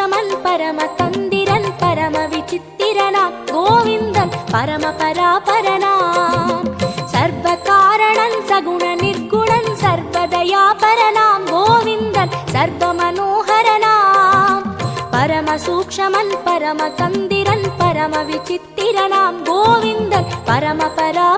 சூக்ஷமன் பரம தந்திரன் பரம விசித்திரனா கோவிந்தன் பரம பராபரனாம் சர்வ காரணன் சகுண நிர்குணன் சர்வதயாபரனாம் கோவிந்தன் சர்வ மனோகரனாம் பரம சூக்ஷமன் பரம தந்திரன் பரம விசித்திரனாம் கோவிந்தன் பரம பரா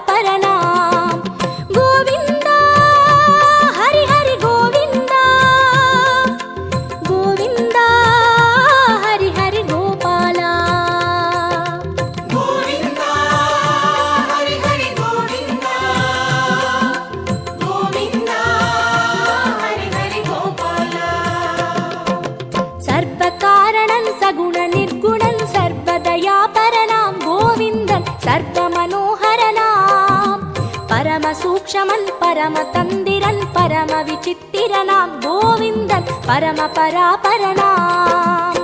சூக்ஷமன் பரம தந்திரன் பரம விசித்திரனாம் கோவிந்தன் பரம பராபரனாம்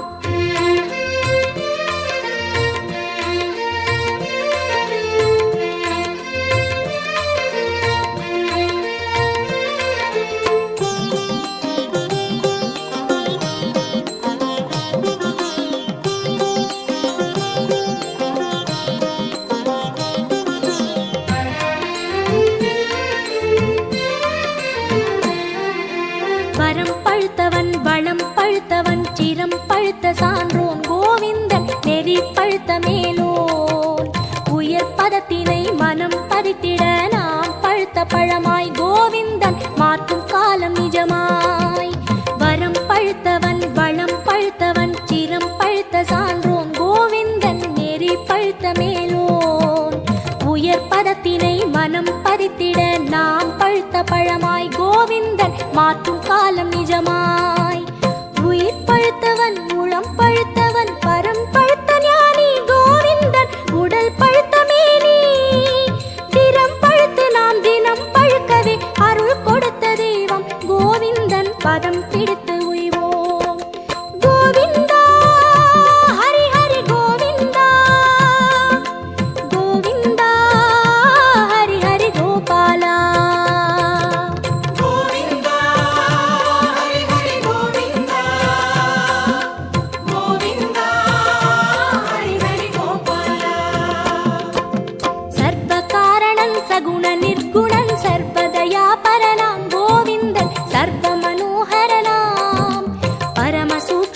பழுத்தவன் வளம் பழுத்தவன் சிரம் பழுத்த சான்றோன் கோவிந்தன் நெறி பழுத்த மேலோன். உயர் பதத்தினை மனம் பதித்திட நாம் பழுத்த பழமாய் கோவிந்தன் மாற்றும் காலம் நிஜமாய். வரம் பழுத்தவன் வளம் பழுத்தவன் சிரம் பழுத்த சான்றோன் கோவிந்தன் நெறி பழுத்த மேலோன். உயர் பதத்தினை மனம் பதித்திட நாம் பழுத்த பழமாய் கோவிந்தன் மாற்றும் காலம் நிஜமாய். உயிர் பழுத்தவன்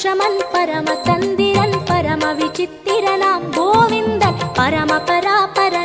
சூக்ஷமன் பரம தந்திரன் பரம விசித்திரனாம் கோவிந்தன் பரம பராபரனாம்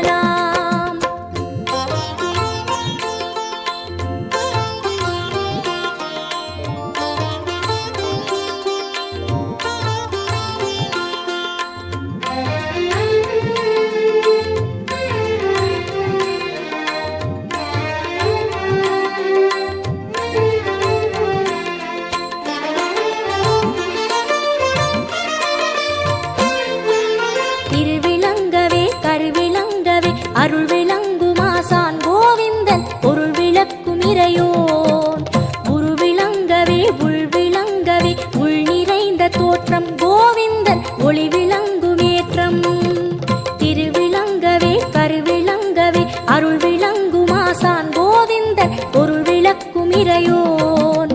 திருவிளங்கவே கருவிளங்கவே அருள் விளங்குமாசான் கோவிந்தன்? பொருள் விளக்கும் இறையோன்.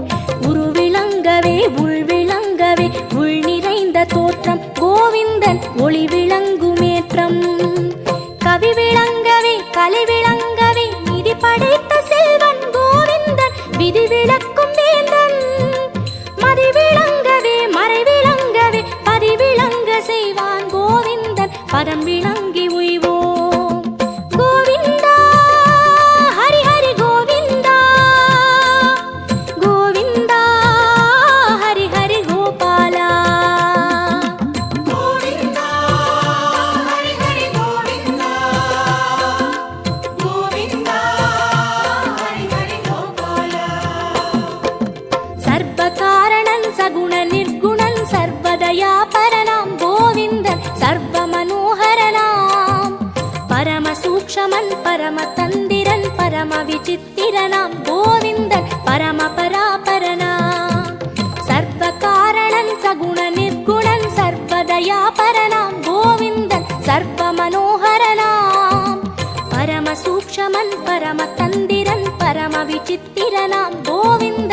உரு விளங்கவே உள் விளங்கவே உள் நிறைந்த தோற்றம் கோவிந்தன். ஒளி விளங்குமேற்றம் यापरणा गोविन्द सर्वमनोहरनां परमसूक्ष्मन् परमतन्दिरन् परमविचित्तिरनां गोविन्द परमपरापरणा सर्वकारणं सगुणनिर्गुणन् सर्वदयापरणां गोविन्द सर्वमनोहरनां परमसूक्ष्मन् परमतन्दिरन् परमविचित्तिरनां गोविन्द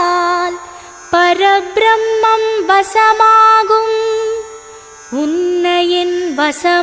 பரபிரம்மம் வசமாகும். உன்னையின் வசம்